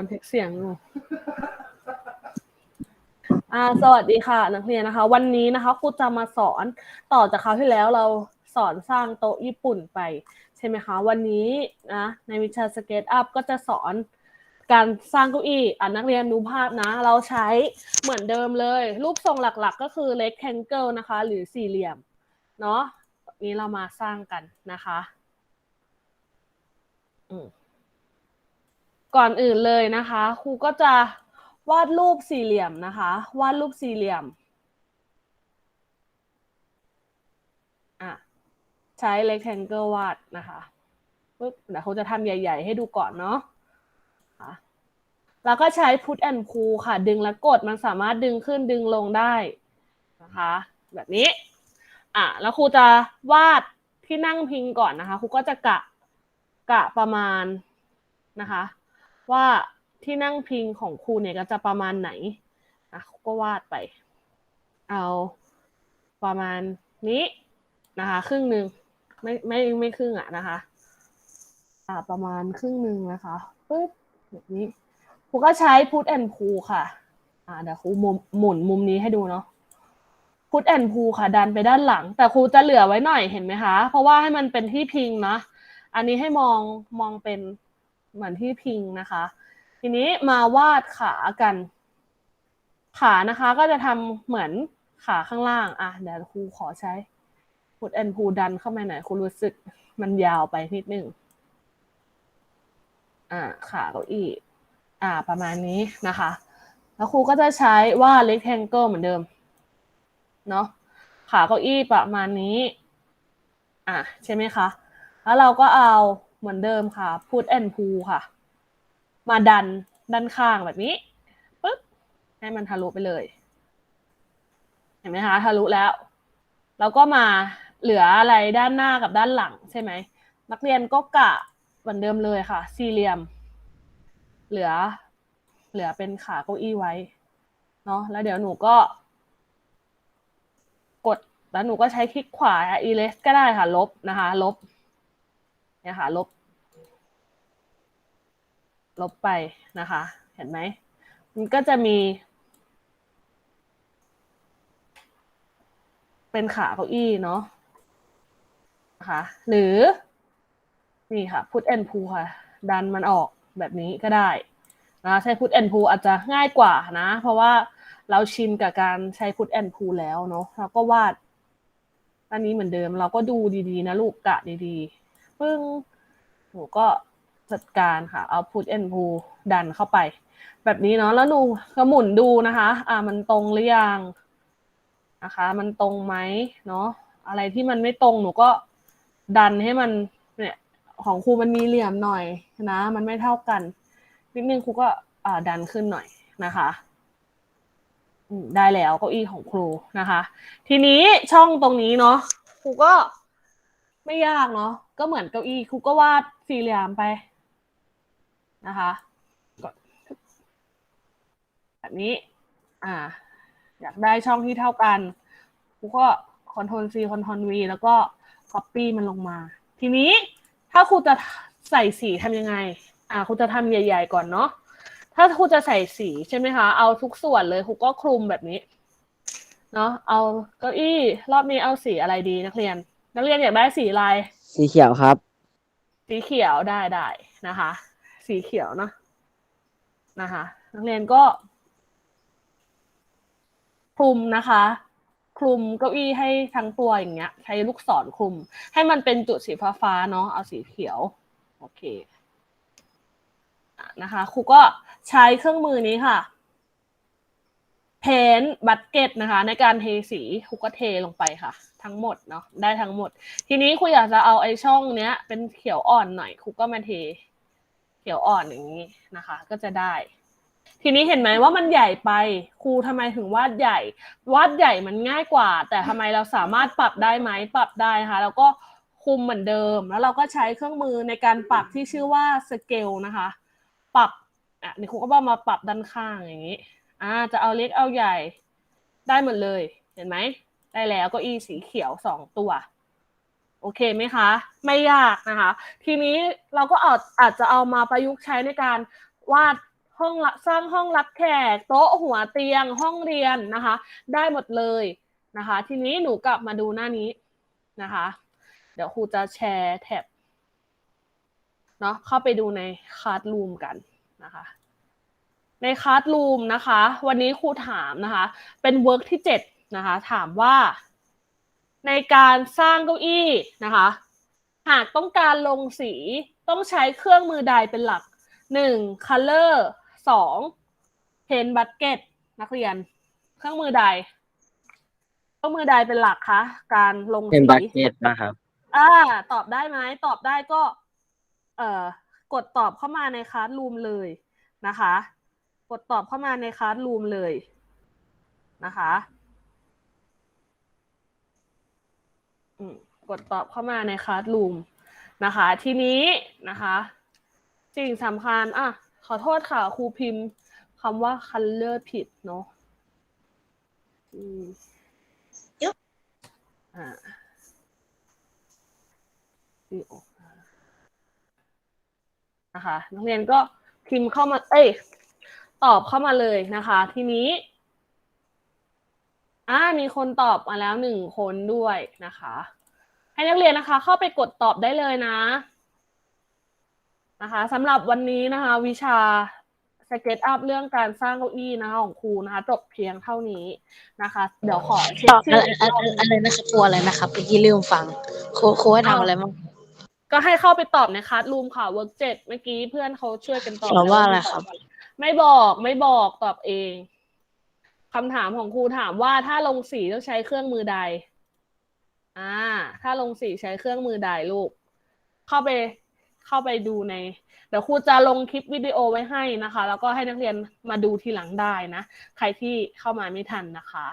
บันทึกเสียงอยู่อ่าสวัสดีค่ะ นักเรียนนะคะ วันนี้นะคะครูจะมาสอนต่อจากคราวที่แล้วเราสอนสร้างโต๊ะญี่ปุ่นไป ใช่ไหมคะ วันนี้นะในวิชาสเก็ตอัพก็จะสอนการสร้างเก้าอี้อ่านักเรียนดูภาพนะ เราใช้เหมือนเดิมเลย รูปทรงหลักๆ ก็คือ rectangle นะคะ หรือสี่เหลี่ยม เนาะนี้เรามาสร้างกันนะคะ อืม ก่อนอื่นเลยนะคะครูก็จะวาดรูปสี่เหลี่ยมนะคะ วาดรูปสี่เหลี่ยมอะใช้ rectangle วาดนะคะปึ๊บเดี๋ยวเขาจะทำใหญ่ ๆ ให้ดูก่อนเนาะะแล้วก็ใช้ put and pull ค่ะ ดึงและกดมันสามารถดึงขึ้นดึงลงได้นะคะ แบบนี้อะแล้วครูจะวาดที่นั่งพิงก่อนนะคะครูก็จะกะกะประมาณนะคะ ว่าที่นั่งพิงของครูเนี่ยก็จะประมาณไหนอะก็วาดไป เอาประมาณนี้นะคะ ครึ่งหนึ่งไม่ไม่ไม่ครึ่งอะนะคะอ่าประมาณครึ่งหนึ่งนะคะปึ๊บแบบนี้ครูก็ใช้ put and pull ค่ะอ่าเดี๋ยวครูหมุนมุมนี้ให้ดูเนาะ put and pull ค่ะ ดันไปด้านหลัง แต่ครูจะเหลือไว้หน่อยเห็นไหมคะ เพราะว่าให้มันเป็นที่พิงนะ อันนี้ให้มองมองเป็น เหมือนที่พิงนะคะ ทีนี้มาวาดขากัน ขานะคะก็จะทำเหมือนขาข้างล่าง อะเดี๋ยวครูขอใช้ put and pull ดันเข้ามาหน่อยครูรู้สึกมันยาวไปนิดนึงอ่าขาเก้าอี้อ่า ประมาณนี้นะคะ แล้วครูก็จะใช้ว่า rectangle เหมือนเดิม เนาะขาเก้าอี้ประมาณนี้ อะใช่ไหมคะ แล้วเราก็เอา เหมือนเดิมค่ะ put and pull ค่ะ มาดันด้านข้างแบบนี้ปึ๊บให้มันทะลุไปเลย เห็นไหมคะทะลุแล้ว แล้วก็มาเหลืออะไรด้านหน้ากับด้านหลังใช่ไหม นักเรียนก็กะเหมือนเดิมเลยค่ะ สี่เหลี่ยม เหลือ เหลือเป็นขาเก้าอี้ไว้ เนาะแล้วเดี๋ยวหนูก็ กดแล้วหนูก็ใช้คลิกขวา erase ก็ได้ค่ะ ลบนะคะ ลบ เนี่ยค่ะ ลบ ลบไปนะคะ เห็นไหม มันก็จะมี เป็นขาเก้าอี้เนาะนะคะหรือ นี่ค่ะ put and pull ค่ะ ดันมันออกแบบนี้ก็ได้นะใช้ put and pull อาจจะง่ายกว่านะ เพราะว่าเราชินกับการใช้ put and pull แล้วเนาะเราก็วาดอันนี้เหมือนเดิม เราก็ดูดีๆ นะลูกกะดีๆ ปึ้งหนูก็จัดการค่ะเอา put and pull ดันเข้าไป แบบนี้เนาะแล้วหนูก็หมุนดูนะคะ อ่ามันตรงหรือยังนะคะ มันตรงไหมเนาะอะไรที่มันไม่ตรงหนูก็ดันให้มันเนี่ยของครูมันมีเหลี่ยมหน่อยนะ มันไม่เท่ากันนิดนึงครูก็อ่าดันขึ้นหน่อยนะคะได้แล้วเก้าอี้ของครูนะคะ ทีนี้ช่องตรงนี้เนาะครูก็ ไม่ยากเนาะก็เหมือนเก้าอี้ครูก็วาดสี่เหลี่ยมไปนะคะแบบนี้ อ่า อยากได้ช่องที่เท่ากันครูก็ Ctrl C Ctrl V แล้วก็ Copy มันลงมา ทีนี้ถ้าครูจะใส่สีทำยังไง อ่าครูจะทำใหญ่ ๆ ก่อนเนาะถ้าครูจะใส่สีใช่ไหมคะ เอาทุกส่วนเลยครูก็คลุมแบบนี้ เนาะเอาเก้าอี้รอบนี้เอาสีอะไรดีนักเรียน นักเรียนอยากได้สีอะไร สีเขียวครับ สีเขียวได้ได้นะคะ สีเขียวเนาะนะคะ นักเรียนก็ คลุมนะคะ คลุมเก้าอี้ให้ทั้งตัวอย่างเงี้ย ใช้ลูกศรคลุม ให้มันเป็นจุดสีฟ้าๆเนาะเอาสีเขียว โอเคอะนะคะครูก็ใช้เครื่องมือนี้ค่ะ เพนบัตเก็ตนะคะ ในการเทสีครูก็เทลงไปค่ะ ทั้งหมดเนาะได้ทั้งหมด ทีนี้ครูอยากจะเอาไอ้ช่องเนี้ย เป็นเขียวอ่อนหน่อยครูก็มาเท เขียวอ่อนอย่างนี้นะคะ ก็จะได้ ทีนี้เห็นไหมว่ามันใหญ่ไปครูทำไมถึงวาดใหญ่ วาดใหญ่มันง่ายกว่า แต่ทำไมเราสามารถปรับได้ไหมปรับได้ค่ะแล้วก็คุมเหมือนเดิม แล้วเราก็ใช้เครื่องมือในการปรับที่ชื่อว่าสเกลนะคะ ปรับอะนี่ครูก็ามาปรับด้านข้างอย่างนี้ อ่าจะเอาเล็กเอาใหญ่ได้หมดเลย เห็นไหม ได้แล้วเก็อีสีเขียวสองตัว โอเคไหมคะ ไม่ยากนะคะ ทีนี้เราก็อาจอาจจะเอามาประยุกต์ใช้ในการวาดห้องสร้างห้องรับแขกโต๊ะหัวเตียงห้องเรียนนะคะ ได้หมดเลยนะคะ ทีนี้หนูกลับมาดูหน้านี้นะคะ เดี๋ยวครูจะแชร์แท็บเนาะเข้าไปดูในค a s รูมกันนะคะ ในค a s รูมนะคะ วันนี้ครูถามนะคะ เป็นเวิร์กที่เจ็ดนะคะ ถามว่า ในการสร้างเก้าอี้นะคะ หากต้องการลงสีต้องใช้เครื่องมือใดเป็นหลักหนึ่ง color สอง paint bucket นักเรียน เครื่องมือใด เครื่องมือใดเป็นหลักคะ การลงเป็นสีบักเก็ตนะครับอ่าตอบได้ไหมตอบได้ก็ เอ่อกดตอบเข้ามาในค a s รูมเลยนะคะ กดตอบเข้ามาในค a s รูมเลยนะคะอืมกดตอบเข้ามาในค a s รูมนะคะ ทีนี้นะคะสิ่งสำคัญอะขอโทษค่ะครูพิมพ์คำว่า color ผิดเนาะอืมอ่าดีออกมานะคะนักเรียนก็พิมพ์เข้ามา เอ้ย ตอบเข้ามาเลยนะคะ ทีนี้อ่ามีคนตอบมาแล้วหนึ่งคนด้วยนะคะ ให้นักเรียนนะคะ เข้าไปกดตอบได้เลยนะนะคะสำหรับวันนี้นะคะ วิชาสเก็ตอัพเรื่องการสร้างเก้าอี้นะคะของครูนะคะจบเพียงเท่านี้นะคะ เดี๋ยวขอเช็คตอบชื่อะอไรอีกอะรอบไรอะไรนะครับครูอะไรนะครับเมื่อกี้ลืมฟังครูครูให้ทำอะไรบ้างก็ให้เข้าไปตอบในคัสรูมค่ะเวิร์กเจ็ดเมื่อกี้เพื่อนเขาช่วยกันตอบตอบว่าแล้วอะไรครับ ไม่บอกไม่บอกตอบเองคำถามของครูถามว่าถ้าลงสีต้องใช้เครื่องมือใด อ่า ถ้าลงสีใช้เครื่องมือใดลูก เข้าไปเข้าไปดูใน เดี๋ยวครูจะลงคลิปวิดีโอไว้ให้นะคะ แล้วก็ให้นักเรียนมาดูทีหลังได้นะ ใครที่เข้ามาไม่ทันนะคะค่ะ